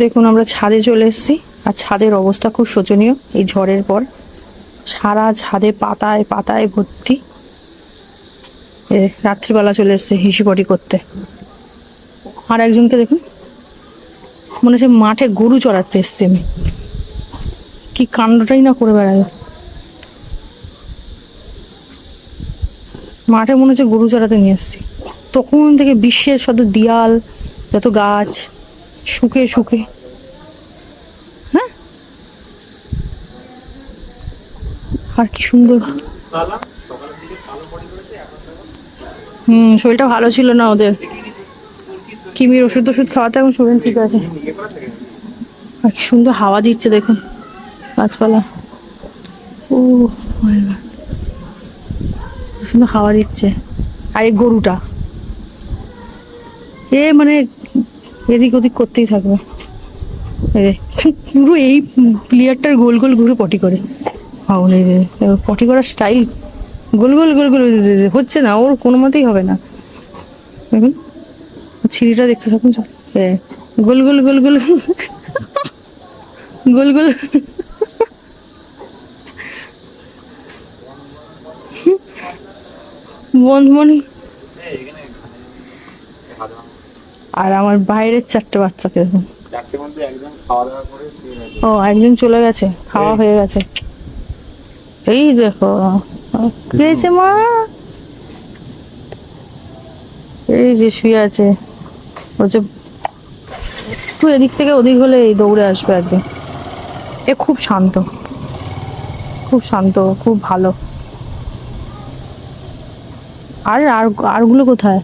দেখুন, আমরা ছাদে চলে এসেছি। আর ছাদের অবস্থা খুব শোচনীয়। এই ঝড়ের পর সারা ছাদে পাতায় পাতায় ভর্তি। রাত্রিবেলা চলে এসছে হিসিপটি করতে। আর একজনকে দেখুন, মনে হচ্ছে মাঠে গরু চড়াতে এসছে আমি। কি কাণ্ডটাই না করে বেড়ায়। মাঠে মনে হচ্ছে গরু চড়াতে নিয়ে এসছি। তখন থেকে বিশ্বের শত দিয়াল, যত গাছ শুকে শুকে। হ্যাঁ? আর কি সুন্দর। হুম, শরীরটা ভালো ছিল না ওদের। কিমির ওষুধ ওষুধ খাওয়াতে এখন শরীর ঠিক আছে। আর কি সুন্দর হাওয়া দিচ্ছে, দেখুন, গাছপালা। ও সুন্দর হাওয়া দিচ্ছে। আর এই গরুটা। এ মানে এদিক ওদিক করতেই থাকবে। পুরো এই প্লেয়ারটার গোল গোল ঘুরে পটি করে। এই পটি করার স্টাইল গোল গোল গোল গোল হচ্ছে না, ওর কোনো মতেই হবে না। দেখুন, ছিঁড়িটা দেখতে থাকুন গোল গোল গোল গোল। গোল গোল। বন বন আর আমার বাইরের চারটে বাচ্চাকে দেখুন। ও একজন চলে গেছে খাওয়া হয়ে গেছে। এই দেখো কি হয়েছে মা? এই যে শুয়ে আছে। বলছে তুই এদিক থেকে ওদিক হলে এই দৌড়ে আসবে একদম এ খুব শান্ত। খুব শান্ত খুব ভালো। আর আর আরগুলো কোথায়?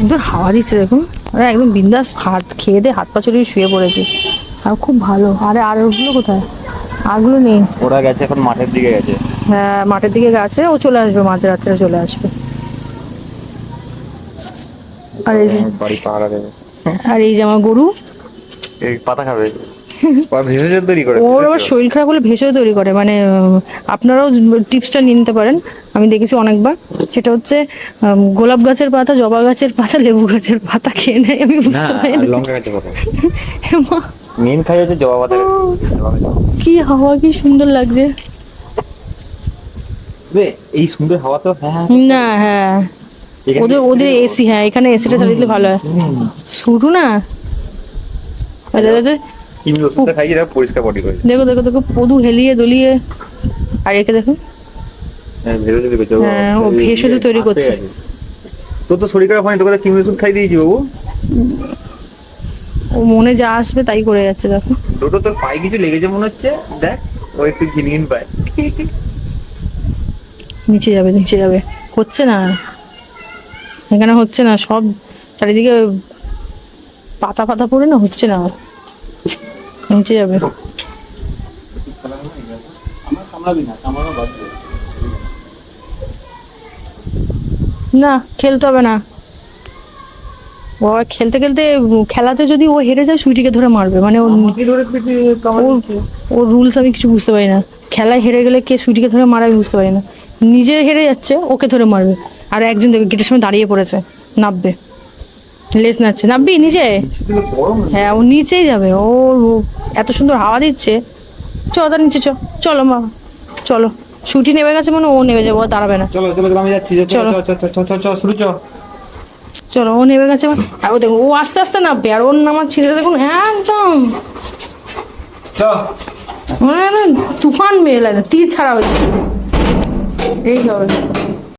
সুন্দর হাওয়া দিচ্ছে দেখুন। আরে একদম বিন্দাস হাত খেয়ে দিয়ে হাত পা চড়িয়ে শুয়ে পড়েছে। আর খুব ভালো। আরে আর ওগুলো কোথায়? আরগুলো নেই। ওরা গেছে এখন মাঠের দিকে গেছে। হ্যাঁ মাঠের দিকে গেছে ও চলে আসবে মাঝরাত্রে চলে আসবে। আর এই আর এই যে আমার গরু। এই পাতা খাবে। ভেষজ তৈরি করে ওর আবার শরীর খারাপ হলে ভেষজ তৈরি করে মানে আপনারাও টিপসটা নিতে পারেন আমি দেখেছি অনেকবার। সেটা হচ্ছে গোলাপ গাছের পাতা জবা গাছের পাতা লেবু গাছের পাতা খেয়ে নেয় আমি বুঝতে পারি লঙ্কা গাছের পাতা। মেন খাই হচ্ছে জবা পাতা। কি হাওয়া কি সুন্দর লাগছে। এই সুন্দর হাওয়া তো হ্যাঁ হ্যাঁ। না হ্যাঁ। ওদের ওদের এসি হ্যাঁ এখানে এসিটা চালিয়ে দিলে ভালো হয়। শুরু না? কিমি ওষুধটা খাইয়ে দেখো পরিষ্কার বডি করে। দেখো দেখো দেখো পদু হেলিয়ে দলিয়ে। আর একে দেখো। হ্যাঁ হ্যাঁ, ও ভেষজ তৈরি করছে। তোর তো শরীর খারাপ হয়নি তোকে কিমি ওষুধ খাই দিয়েছি বাবু। ও মনে যা আসবে তাই করে যাচ্ছে দেখো। দুটো তোর পায়ে কিছু লেগেছে মনে হচ্ছে? দেখ ও একটু ঘিনঘিন পায়। নিচে যাবে নিচে যাবে। হচ্ছে না। এখানে হচ্ছে না সব চারিদিকে পাতা পাতা পড়ে না হচ্ছে না। নিচে যাবে। না খেলতে হবে না। ও খেলতে খেলতে খেলাতে যদি ও হেরে যায় সুইটিকে ধরে মারবে। মানে ওর রুলস আমি কিছু বুঝতে পারি না। খেলায় হেরে গেলে কে সুইটিকে ধরে মারা আমি বুঝতে পারি না। নিজে হেরে যাচ্ছে ওকে ধরে মারবে। আর একজন দেখবে গেটের সময় দাঁড়িয়ে পড়েছে নাববে। লেস নাচ্ছে। নাববি নিচে হ্যাঁ ও নিচেই যাবে। ও এত সুন্দর হাওয়া দিচ্ছে। চ তার নিচে চ চলো মা চলো। ছুটি নেমে গেছে মানে ও নেমে যাব দাঁড়াবে না। চলো চলো আমি যাচ্ছি চলো চলো। ও নেমে গেছে মানে- আর ও দেখো ও আস্তে আস্তে নামবে আর ওর নামার ছেলেটা দেখুন একদম। মানে তুফান মেয়ে লাগে তীর ছাড়া হয়েছে। এই হবে